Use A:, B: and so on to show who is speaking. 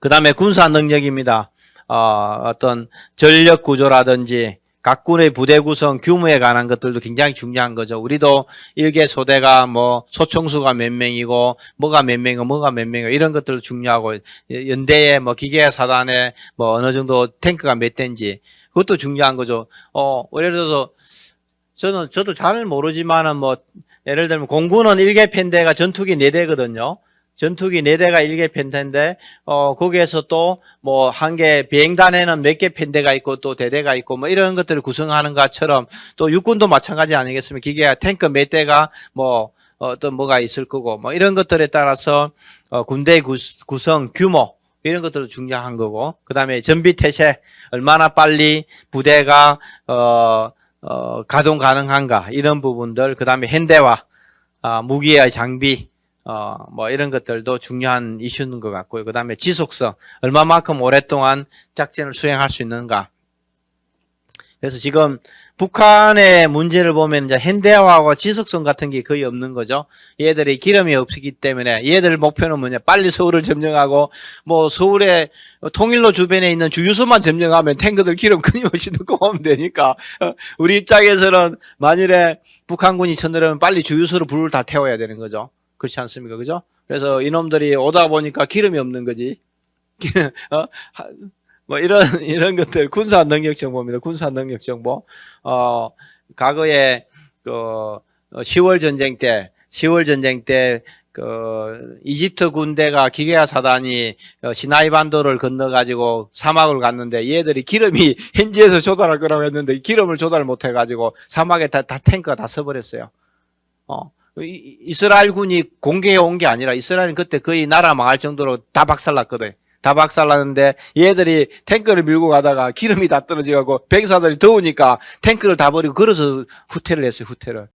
A: 그 다음에 군사 능력입니다. 어, 어떤 전력 구조라든지 각 군의 부대 구성 규모에 관한 것들도 굉장히 중요한 거죠. 우리도 일개 소대가 뭐 소총수가 몇 명이고 뭐가 몇 명이고 뭐가 몇 명이고 이런 것들도 중요하고 연대에 뭐 기계 사단에 뭐 어느 정도 탱크가 몇 대인지 그것도 중요한 거죠. 어, 예를 들어서 저는 저도 잘 모르지만은 뭐 예를 들면 공군은 일개 편대가 전투기 네 대거든요. 전투기 네 대가 일개 편대인데 어 거기에서 또 뭐 한 개 비행단에는 몇 개 편대가 있고 또 대대가 있고 뭐 이런 것들을 구성하는 것처럼 또 육군도 마찬가지 아니겠습니까? 기계가 탱크 몇 대가 뭐 어떤 뭐가 있을 거고 뭐 이런 것들에 따라서 어 군대 구, 구성 규모 이런 것들도 중요한 거고 그다음에 전비 태세 얼마나 빨리 부대가 어, 어 가동 가능한가 이런 부분들 그다음에 현대화 아, 무기의 장비 어, 뭐 이런 것들도 중요한 이슈인 것 같고요. 그 다음에 지속성, 얼마만큼 오랫동안 작전을 수행할 수 있는가. 그래서 지금 북한의 문제를 보면 이제 현대화하고 지속성 같은 게 거의 없는 거죠. 얘들이 기름이 없기 때문에 얘들 목표는 뭐냐. 빨리 서울을 점령하고 뭐 서울에 통일로 주변에 있는 주유소만 점령하면 탱크들 기름 끊임없이 넣고 오면 되니까 어, 우리 입장에서는 만일에 북한군이 쳐들어오면 빨리 주유소로 불을 다 태워야 되는 거죠. 그렇지 않습니까? 그죠? 그래서 이놈들이 오다 보니까 기름이 없는 거지. 어? 하- 뭐 이런 이런 것들 군사 능력 정보입니다. 군사 능력 정보. 어 과거에 그 10월 전쟁 때 10월 전쟁 때 그 이집트 군대가 기계화 사단이 어, 시나이 반도를 건너 가지고 사막을 갔는데 얘들이 기름이 현지에서 조달할 거라고 했는데 기름을 조달 못 해 가지고 사막에 다, 다 탱크가 다 서버렸어요. 어. 이- 이스라엘 군이 공개해 온 게 아니라 이스라엘은 그때 거의 나라 망할 정도로 다 박살났거든. 다 박살났는데 얘들이 탱크를 밀고 가다가 기름이 다 떨어져가고 병사들이 더우니까 탱크를 다 버리고 걸어서 후퇴를 했어요. 후퇴를.